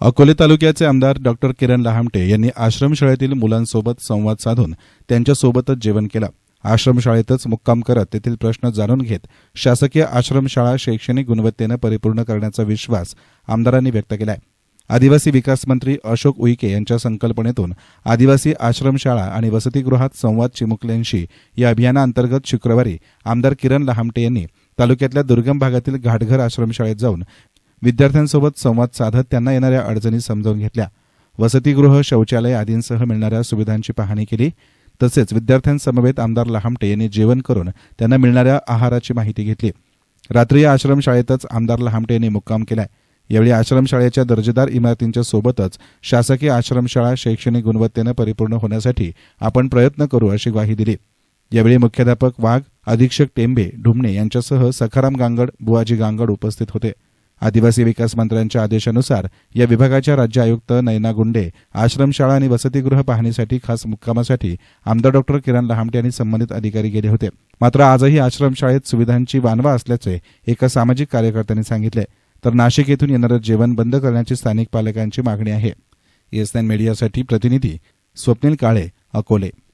अकोले तालुक्याचे आमदार डॉक्टर किरण लहामटे यांनी आश्रमशाळेतील मुलांसोबत संवाद साधून त्यांच्यासोबतच जेवण केलं. आश्रमशाळेतच मुक्काम करत तेथील प्रश्न जाणून घेत शासकीय आश्रमशाळा शैक्षणिक गुणवत्तेनं परिपूर्ण करण्याचा विश्वास आमदारांनी व्यक्त केलाय. आदिवासी विकास मंत्री अशोक उईके यांच्या संकल्पनेतून आदिवासी आश्रमशाळा आणि वसतिगृहात संवाद चिमुकल्यांशी या अभियानाअंतर्गत शुक्रवारी आमदार किरण लहामटे यांनी तालुक्यातल्या दुर्गम भागातील घाटघर आश्रमशाळेत जाऊन विद्यार्थ्यांसोबत संवाद साधत त्यांना येणाऱ्या अडचणी समजावून घेतल्या. वसतिगृह शौचालय आदींसह मिळणाऱ्या सुविधांची पाहणी केली. तसेच विद्यार्थ्यांसमवेत आमदार लहामटे यांनी जेवण करून त्यांना मिळणाऱ्या आहाराची माहिती घेतली. रात्री या आश्रमशाळेतच आमदार लहामटे यांनी मुक्काम केलाय. यावेळी आश्रमशाळेच्या दर्जेदार इमारतींच्या सोबतच शासकीय आश्रमशाळा शैक्षणिक गुणवत्तेनं परिपूर्ण होण्यासाठी आपण प्रयत्न करू अशी ग्वाही दिली. यावेळी मुख्याध्यापक वाघ अधीक्षक टेंबे ढुमणे यांच्यासह सखाराम गांगड बुवाजी गांगड उपस्थित होते. आदिवासी विकास मंत्र्यांच्या आदेशानुसार या विभागाच्या राज्य आयुक्त नैना गुंडे आश्रमशाळा आणि वसतिगृह पाहणीसाठी खास मुक्कामासाठी आमदार डॉक्टर किरण लहामटे आणि संबंधित अधिकारी गेले होते. मात्र आजही आश्रमशाळेत सुविधांची वानवा असल्याचे एका सामाजिक कार्यकर्त्यांनी सांगितले. तर नाशिक येथून येणारं जेवण बंद करण्याची स्थानिक पालकांची मागणी आहे. एस मीडियासाठी प्रतिनिधी स्वप्नील काळे अकोले.